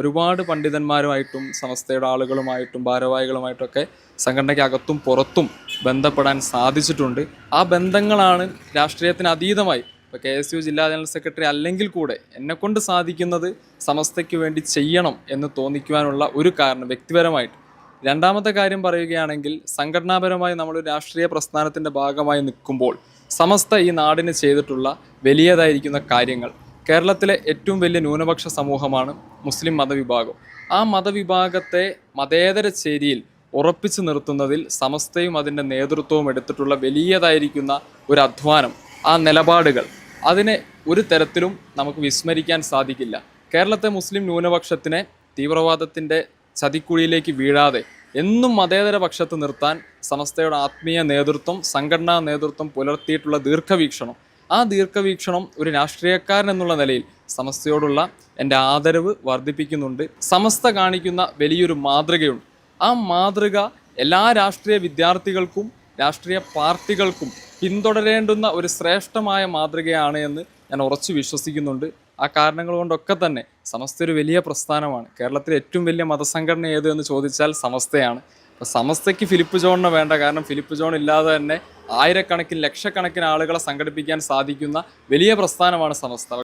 ഒരുപാട് പണ്ഡിതന്മാരുമായിട്ടും സമസ്തയുടെ ആളുകളുമായിട്ടും ഭാരവാഹികളുമായിട്ടൊക്കെ സംഘടനയ്ക്കകത്തും പുറത്തും ബന്ധപ്പെടാൻ സാധിച്ചിട്ടുണ്ട്. ആ ബന്ധങ്ങളാണ് രാഷ്ട്രീയത്തിന് അതീതമായി. ഇപ്പോൾ കെ എസ് യു ജില്ലാ ജനറൽ സെക്രട്ടറി അല്ലെങ്കിൽ കൂടെ എന്നെക്കൊണ്ട് സാധിക്കുന്നത് സമസ്തയ്ക്ക് വേണ്ടി ചെയ്യണം എന്ന് തോന്നിക്കുവാനുള്ള ഒരു കാരണം വ്യക്തിപരമായിട്ട്. രണ്ടാമത്തെ കാര്യം പറയുകയാണെങ്കിൽ സംഘടനാപരമായി നമ്മൾ രാഷ്ട്രീയ പ്രസ്ഥാനത്തിന്റെ ഭാഗമായി നിൽക്കുമ്പോൾ സമസ്ത ഈ നാടിന് ചെയ്തിട്ടുള്ള വലിയതായിരിക്കുന്ന കാര്യങ്ങൾ. കേരളത്തിലെ ഏറ്റവും വലിയ ന്യൂനപക്ഷ സമൂഹമാണ് മുസ്ലിം മതവിഭാഗം. ആ മതവിഭാഗത്തെ മതേതര ചേരിയിൽ ഉറപ്പിച്ചു നിർത്തുന്നതിൽ സമസ്തയും അതിന്റെ നേതൃത്വവും എടുത്തിട്ടുള്ള വലിയതായിരിക്കുന്ന ഒരു അധ്വാനം ആ നിലപാടുകൾ അതിനെ ഒരു തരത്തിലും നമുക്ക് വിസ്മരിക്കാൻ സാധിക്കില്ല. കേരളത്തെ മുസ്ലിം ന്യൂനപക്ഷത്തിനെ തീവ്രവാദത്തിന്റെ ചതിക്കുഴിയിലേക്ക് വീഴാതെ എന്നും മതേതര പക്ഷത്ത് നിർത്താൻ സമസ്തയുടെ ആത്മീയ നേതൃത്വം സംഘടനാ നേതൃത്വം പുലർത്തിയിട്ടുള്ള ദീർഘവീക്ഷണം ആ ദീർഘവീക്ഷണം ഒരു രാഷ്ട്രീയക്കാരൻ എന്നുള്ള നിലയിൽ സമസ്തയോടുള്ള എന്റെ ആദരവ് വർദ്ധിപ്പിക്കുന്നുണ്ട്. സമസ്ത കാണിക്കുന്ന വലിയൊരു മാതൃകയുണ്ട്. ആ മാതൃക എല്ലാ രാഷ്ട്രീയ വിദ്യാർത്ഥികൾക്കും രാഷ്ട്രീയ പാർട്ടികൾക്കും പിന്തുടരേണ്ടുന്ന ഒരു ശ്രേഷ്ഠമായ മാതൃകയാണ് എന്ന് ഞാൻ ഉറച്ചു വിശ്വസിക്കുന്നുണ്ട്. ആ കാരണങ്ങൾ കൊണ്ടൊക്കെ തന്നെ സമസ്ത ഒരു വലിയ പ്രസ്ഥാനമാണ്. കേരളത്തിലെ ഏറ്റവും വലിയ മതസംഘടന ഏത് എന്ന് ചോദിച്ചാൽ സമസ്തയാണ്. അപ്പോൾ സമസ്തയ്ക്ക് ഫിലിപ്പ് ജോണിന് വേണ്ട. കാരണം ഫിലിപ്പ് ജോൺ ഇല്ലാതെ തന്നെ ആയിരക്കണക്കിന് ലക്ഷക്കണക്കിന് ആളുകളെ സംഘടിപ്പിക്കാൻ സാധിക്കുന്ന വലിയ പ്രസ്ഥാനമാണ് സമസ്ത.